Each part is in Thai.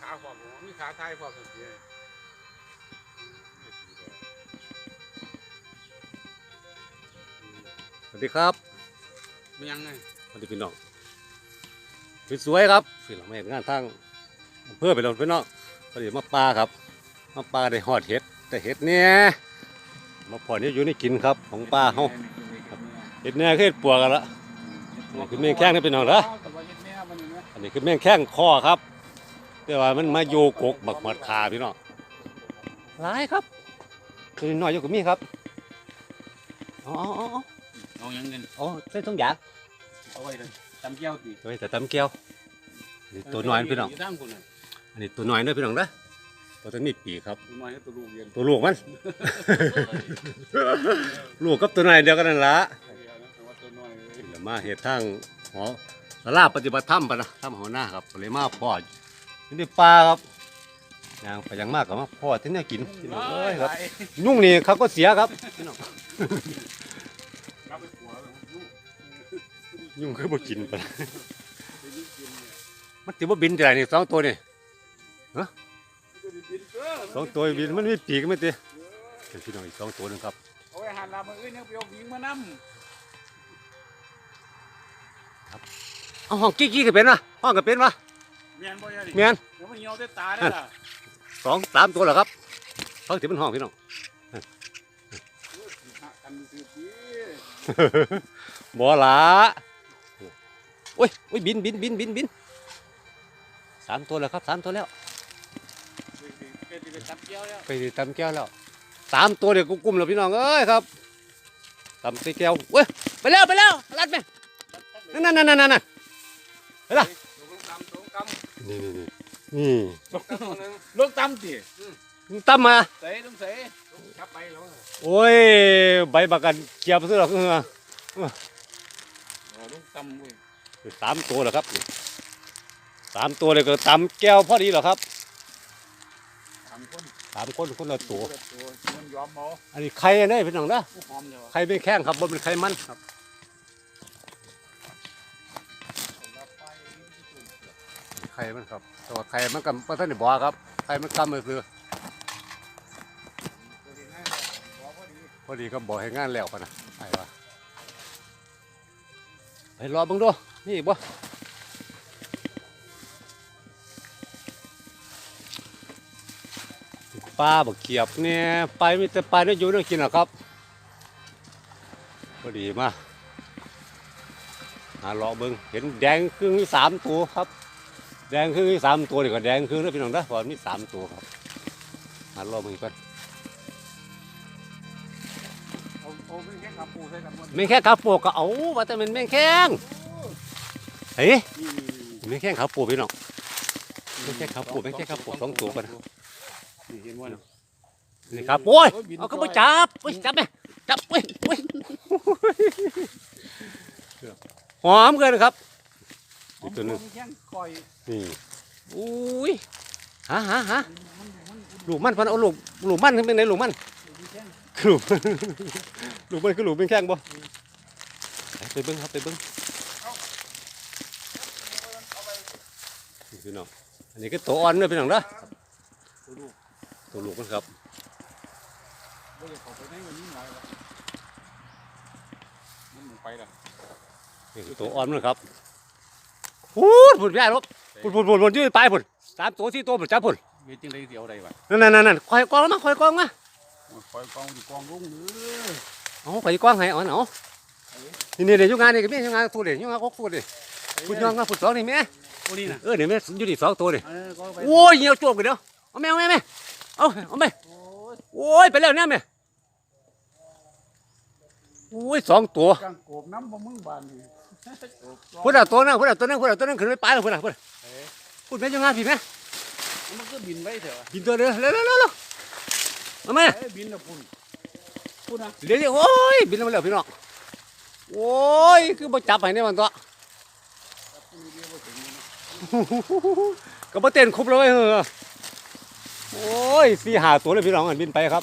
ขาพร้อมมีขาท้ายพร้อมกันสิสวัสดีครับมันยังไงสวัสดีพี่น้องสวยๆครับพี่น้องมาเห็นงานทางอำเพื่อไปลงพี่น้องพอดีมาปลาครับ มาปลาได้หอดเห็ดแต่เห็ดเนี่ยมาพอนี้อยู่ในกินครับของปลาเฮาเห็ดเนี่ยคือเห็ดปวกกันละ นี่คือแม่งแข้งนี่เป็นหยังเหรอ แต่ว่าเฮ็ดแม่มันนี่นะอันนี้คือแม่งแข้งคอครับ แต่ว่ามันมาโยกกบักหมัดขาพี่น้องหลายครับคือน้อยอยู่กับมีครับอ๋ออ๋ออ๋อเอายังเงินอ๋อใส่ถุงยางเอาไว้เลยตำเกี้ยวติตัวนี้แต่ตำเกียวนี่ตัวน้อยพี่น้องยู่ทางคุณน่ะอันนี้ตัวน้อยเด้อพี่น้องนะตัวตัวนี้ปีกครับตัวน้อยกับตัวลูกเรียนตัวลูกมันลูกกับตัวน้อยเดียวกันนั่นละแต่ว่าตัวน้อยเลยเดี๋ยวมาเหตุทางหอสาราปฏิบัติธรรมปะนะธรรมหัวหน้าครับก็เลยมาพ่อ อยู่ในป่าครับยางไปยังมากกับมาพ่อที่เนี่ยกินพี่น้องเอ้ยครับ ยุ่งนี่เขาก็เสียครับพี่น้องรับไปหัวเลยลูกยุ่งคือบ่กินปะนะไปยิ่งกินเนี่ยมันถือว่าบินจะไหนนี่สองตัวนี่มันก็สิบินเด้อสองตัวบินมันมีปีกไหมตีเป็นพี่น้องอีกสองตัวหนึงครับเอาไว้หันลามาอื่นยังไปเอาหญิงมานำเอาห้องกี้กี้ก็เป็นวะห้องก็เป็นวะ แม่นบ่ยายดิเมียนเดี๋ยวมันเหี่ยวได้ตาได้ล่ะสองสามตัวเหรอครับเขาถือเป็นห้องพี่น้อง หักกันซื่อๆติบ่ละโอ้ยโอ้ยบินบินบินบินบินสามตัวแล้วครับสามตัวแล้ว เกิดสิไปตำเกี้ยวแล้วไปตำแก้วแล้วสามตัวเดี๋ยวกุ้มๆแล้วพี่น้องเอ้ยครับตำใส่แก้วเว้ยไปแล้วไปแล้วรัดไปนั่นนั่นนั่นนั่นนั่นลงตำลงตำ นี่นี่นี่นี่ลงตำนึงลงตำติตำมาใส่ต้องใส่กลับไปแล้วโอ้ยใบบักกันเกียบซื้อหรอกเอออ๋อลงตำเว้ยสามตัวแล้วครับสามตัวเลยก็ตำแก้วพอดีเหรอครับตำคนสามคนคนละตัวตัวมันยอมเอาอันนี้ไข่อันนี้พี่น้องนะผู้หอมเดี๋ยวไข่เป็นแข้งครับบนเป็นไข่มันครับ ไข่มันครับแตัวาไข่มันกับพระท่านได้บอครับไข่มันกำมือคือพอดีก็บอกให้งานแล้วกันนะไอ้วะไปรอบังดูนี่อีกบ่ปลาบักเกียบเนี่ยไปมีแต่ไปได้อยู่ได้กินนะครับพอดีมาหาเลาะเบิ้งเห็นแดงครึ่งมีสามตัวครับ แดงครึ่งมีสามตัวนี่ก็แดงครึ่งแล้วพี่น้องนะเพอมีสามตัวครับหาเลาะเบิ้งก่อนเอาเอาไม่แค่ขับปูใส่กันหมดแม่งแค่ขาโปกก็เอาว่าแต่มันแม่งแข้งเฮ้ยนี่แม่งแข้งขาโปกพี่น้องแม่งแค่ขาโปกแม่งแค่ขาโปกสองตัวกันนะนี่เห็นว่านี่ครับโอ้ยเอาก็ไปจับโอ้ยจับไหมจับโอ้ยโอ้ยหอมเกินครับ อีกตัวหนึงแข้งคอยนี่อุ้ยหาหาหาลูกมันพันเอาลูกลูกมันขึ้นเป็นไหนลูกมันลูกมันลูกมันคือลูกเป็นแข้งบ่ไปเบิ้งครับไปเบิ้งนี่พี่น้องอันนี้ก็ตัวอ่อนเนอะพี่น้องเด้อตัวลูกตัวลูกมันครับบ่ได้เข้าไปในวันนี้หลายแล้วมันหมุนไปละนี่คือตัวอ่อนมันครับ พูดพูดไม่ได้หรอกพูดพูดพูดพูดยืดไปพูดสามตัวสี่ตัวพูดจับพูดเฮ็ดจังได๋สิเอาได้วะนั่นนั่นนั่นนั่นคอยกองมาคอยกองมาคอยกองสิกองลงเด้อเอาคอยกองให้เอาเอานี่นี่เดี๋ยวยุ่งงานนี่ก็มียุ่งงานตัวเดียวยุ่งงานหกตัวเดียวพูดยองมาพูดสองนี่แม่โอ้นี่น่ะเออเดี๋ยวแม่อยู่ที่สองตัวดิเออก็ไปโอ้ยเหี่ยวจวบกันเดี๋ยวเอาแม่เอาแม่แม่เอาเอาแม่โอ้ยโอ้ยไปแล้วเนี่ยแม่โอ้ยสองตัวกังโกบน้ำบ่มึงบานนี่โกบสอง พูดเอาตัวนึงพูดเอาตัวนึงพูดเอาตัวนึงขึ้นไปปลายแล้วพูดเอาพูดพูดแม่ยุ่งงานพี่แม่มันก็บินไว้เถอะกินตัวเดียวเร็วเร็วเร็วเร็วเอาแม่เอ้ยบินน่ะพุ่นพุ่นนะเดี๋ยวเดี๋ยวโอ้ยบินมาแล้วพี่น้องโอ้ยคือบ่จับให้เนี่ยมันตัวก็บ่เต้นครบเลยเว้เออโอ้ยสี่หาตัวเลยพี่น้องอันบินไปครับ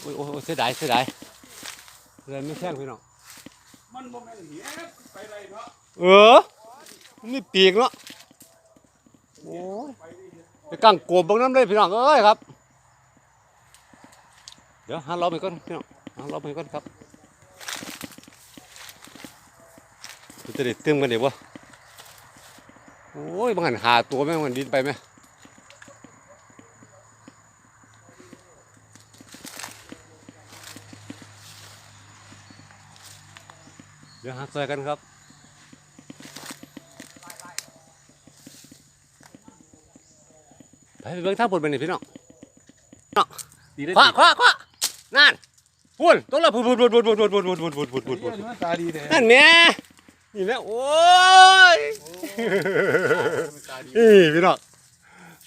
โอ้ยเสียดายเสียดายเลยไม่แข้งพี่น้อง มันบ่แม่นเหี้ยไปไรเนาะเออมันมีปีกเนาะโอ้ยไปกั้งโกบเบางน้ำเลยพี่น้องเอ้ยครับ เดี๋ยวหาเราไปก่อนพี่น้องหาเราไปก่อนครับจะได้เติมกันเดี๋ยววะโอ้ยบางอันหาตัวแม่งมันดินไปไหม ดี๋ยวหาซอยกันครับไปไปเบิ่งทางบนไปนี่พี่น้องดีได้คว้าคว้าคว้านั่นพุ่นตัวละพุ่นพุ่นพุ่นพุ่นพุ่นพุ่นพุ่นพุ่นพุ่นพุ่นพุ่นพุ่นดีตาดีแท้นั่นแม่นี่แม่โอ้ยตาดีนี่พี่น้อง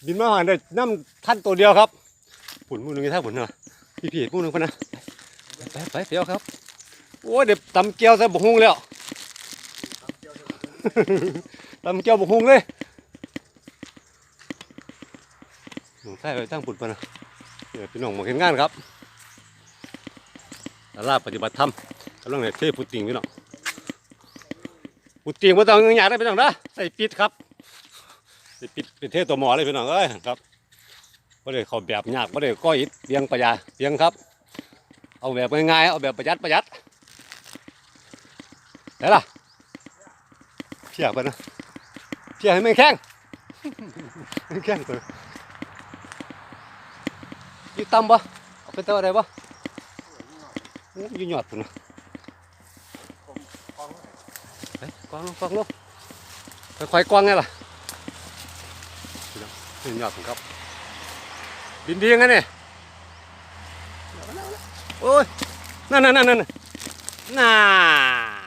บินมาหาได้น้ำท่านตัวเดียวครับผุนมือหนึ่งท่าผุนเนาะพี่พี่มือหนึ่งคนนะไปไปเดียวครับ โอ้ยเดี๋ยวตำเกียวใส่บกฮุงแล้วตำเกียวบกฮุงเลยหนูใส่ไปตั้งผุนปะนะเดี๋ยวพี่น้องมาเห็นงานครับลาบปฏิบัติธรรมกำลังเนี่ยเทพุติงพี่น้องพุติงว่าต้องเงินหยาได้พี่น้องนะใส่ปิดครับสิปิดเป็นเทศตัวหมอเลยพี่น้องเอ้ยครับไม่ได้เขาแบบยากไม่ได้ก้อยอิฐเพียงประหยัดเพียงครับ เอาแบบง่ายๆเอาแบบประหยัดประหยัด ได้ล่ะเพียกไปนะเพียให้ไม่แข็งแข็งตัวยี่ตำปะเอาเป็นตัวอะไรปะอยยี่หยอดปุ่นะไปกวางลงกวางลงค่อยๆกวางไงล่ะนี่ยอดผมครับดินดีงั้นเนี่ยโอ้ยนั่นนั่นนั่นนั่นนั่น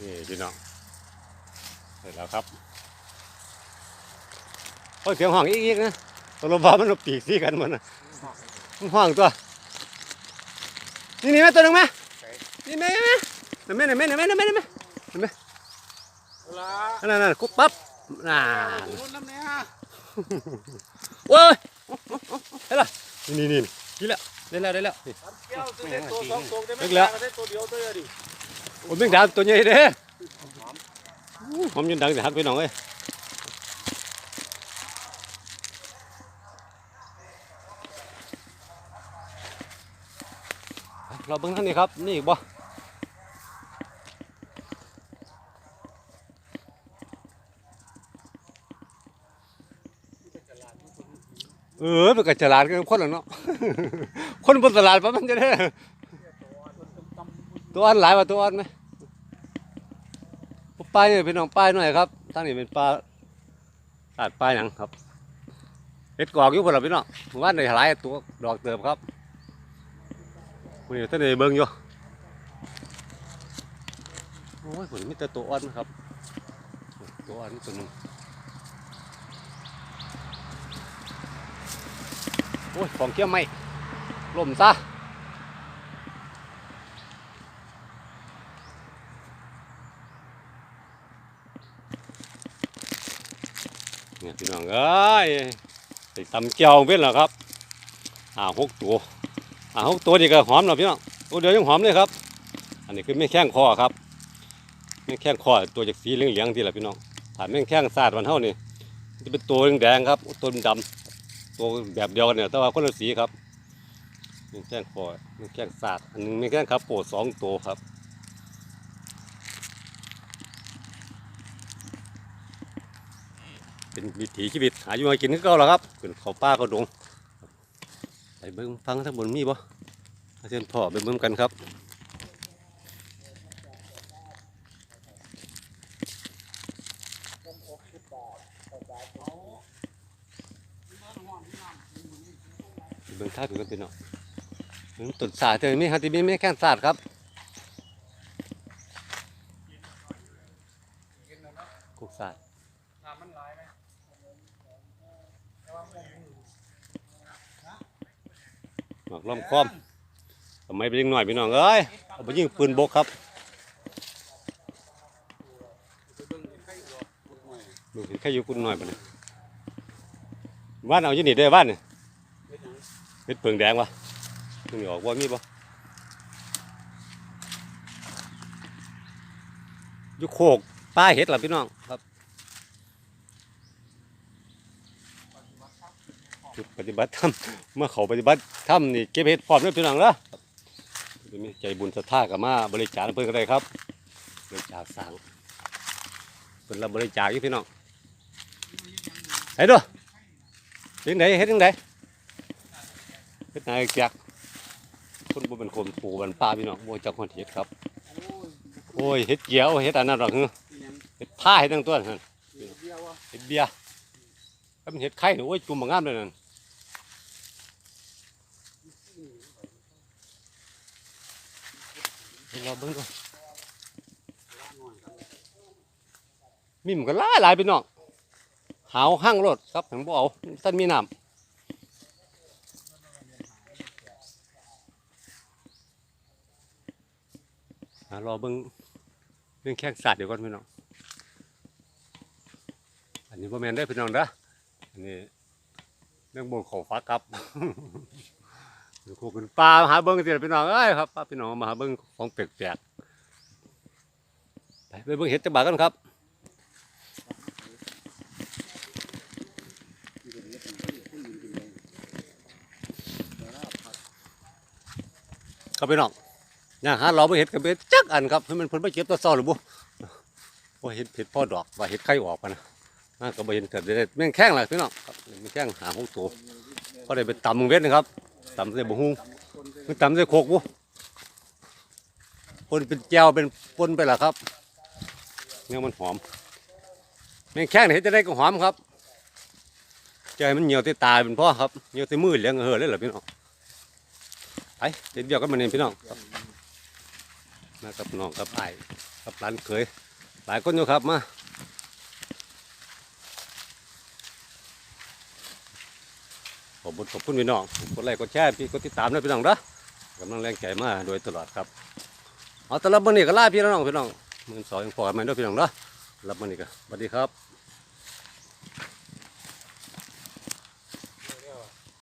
นี่พี่น้องเสร็จแล้วครับโอ้ยเสียงห้องอีกๆนะตัวลมบ้ามันเอาปีกซี่กันหมันนะมันห้องตัว นี่นี่ไหมตัวหนึงไหมนี่ไหมนี่ไหมนี่ไหมนี่ไหมนี่ไหมนี่ไหมนี่ไหมเวลานั่นนั่นกุ๊บปั๊บน่ารุ่นน้ำเนี่ยโอ้ยได้ละนี่นี่นี่ นี่แล้วได้แล้วได้แล้วนี่เกี่ยวตัวเล็กตัวสองตัวได้ไหมเล็กแล้วตัวเดียวตัวเดียวดิโอ้ยแมงดาตัวใหญ่เด้อผมยืนดังแต่หักไปหน่องเอ้ยเราเบิ่งท่านนี้ครับนี่อีกบ่ เออเป็นกระฉลาดกันคนละเนาะ คนบนตลาดปะมันจะได้ ตัวอันหลายว่าตัวอันไหมปลาเนี่ยเป็นน้องปลาหน่อยครับทั้งนี้เป็นปลาตัดปลายหยังครับเห็ดกอกอยู่พวกเราพี่น้องว่านในหลายตัวดอกเติบครับวันนี้ท่านในเบิ่งอยู่โอ้ยผมมีแต่ตัวอ่อนนะครับตัวอ่อนตัวหนึง โอ้ยของเกี้ยวไม่ล่มซะเนี่ยพี่น้องเอ้ยใส่ตำเจียวเป็นเหรอครับอ่าหกตัวอ่าหกตัวนี่ก็หอมแล้วพี่น้องตัวเดียวยังหอมเลยครับ อันนี้คือแม่แข้งคอครับแม่แข้งคอตัวจากสีเหลืองๆที่แหละพี่น้องถ้าแม่แข้งสาดวันเท่านี่จะเป็นตัวแดงๆครับตัวดำ ตัวแบบเดียวกันเนี่ยแต่ว่าคนละสีครับม่แข้งคอแม่แข้งสาดอันหนึงม่แข้งครับโปดสองตัวครับเป็นวิถีชีวิตหาอยู่หากินคือเก่าแล้วครับขึ้นเขาป่าเขาดงไปเบิ่งฟังทั้งบนมีบ่เชิญพ่อไปเบิ่งกันครับ เบิ่งท่าดูกันเป็นเนาะเบิ่งต้นสาเธอมีฮัตติมีไม่แค่สาดครับกุกสาดน้ำมันหมหมากล้อมคอมทำไมไปยิงหน่อยพี่น้องเอ้ยเอาไปยิงปืนบกครับไปเบิ่งเห็นใครอยู่บ่หน่อยลูกเห็นแค่อยู่กุนหน่อยปะเนี่ยบ้านเอาอยู่นี่ได้บ้านเนี่ย เม็ดเปลืองแดงวะมึงออกว่างี้ปะยุโคกป้ายเห็ดหรอพี่น้องครับจุดปฏิบัติธรรมเมื่อเขาปฏิบัติธรรมนี่เก็บเห็ดพร้อมเรื่พี่น้องละใจบุญศรัทธากับมาบริจาคเพื่อนก็ได้ครับ บริจาคสังเป็นเราบริจาคอยู่พี่น้องไหนดูยังไหนเห็ดยังไง เฮ็ดนายแจกคนบ่เป็นคนปลูกบันป่าพี่น้องบ่จักคนเฮ็ดครับ โอ้ยเฮ็ดเกี้ยวเฮ็ดอันนั้นหรอกคือเอียงเฮ็ดผ้าเฮ็ดทั้งตัวนั่นเอียงเดียววะเฮ็ดเบียร์ถ้ามันเฮ็ดไข่นี่โอ้ยจุ่มบางงามเลยนั่นเราเบิ่งดูมีมันก็หลาหลายพี่น้องหาวห้างรถครับถึงบ่เอาท่านมีน้ำ รอเบิ่งเรื่องแข้งสัตว์เดี๋ยวก่อนพี่น้อง อันนี้พ่อแม่ได้พี่น้องเด้ออันนี้เรื่องบงของฟ้าครับอยู่คู่กันปลามาหาเบิ้งกันสิล่ะพี่น้องเอ้ยครับป้าพี่น้องมาหาเบิ้งของแปลกๆไปเบิ้งเห็ดจักบากันครับครับพี่น้อง ย่างหาเราไปเห็ดกับเบ็ดจักอันครับให้มันเพิ่นไปเก็บตัวเศร้าหรือบ่ว่าเห็ดเห็ดพ่อดอกว่าเห็ดไข่ออกปะนะน่าก็บ่เห็นเกิดได้แม่งแข้งหละพี่น้องแม่งแข้งหาหกตัวก็ได้ไปตำมึงเวทนะครับตำใส่บะฮุงมันตำใส่โคกบุปนเป็นแก้วเป็นปนไปล่ะครับเนี่ยมันหอมแม่งแข้งเฮ็ดจะได้ก็หอมครับใจมันเหนียวที่ตาเป็นพ่อครับเหนียวที่มือเลี้ยงเห่อเลยเหรอพี่น้องไปเด็ดเดียวกันมาเนี่ยพี่น้องครับ มากับน้องกับไอ้ายกับหลานเคย หลายคนอยู่ครับมาขอบคุณขอบคุณพี่น้องกดไลค์กดแชร์พี่กดติดตามนะพี่น้องนะกำลังแรงใจมาโดยตลอดครับเอาแต่ละมื้อนี้ก็ลาพี่น้องพี่น้องมื้อสองยังพอกันไหม่เด้วยพี่น้องนะรับมื้อนี้ก็สวัสดีครับ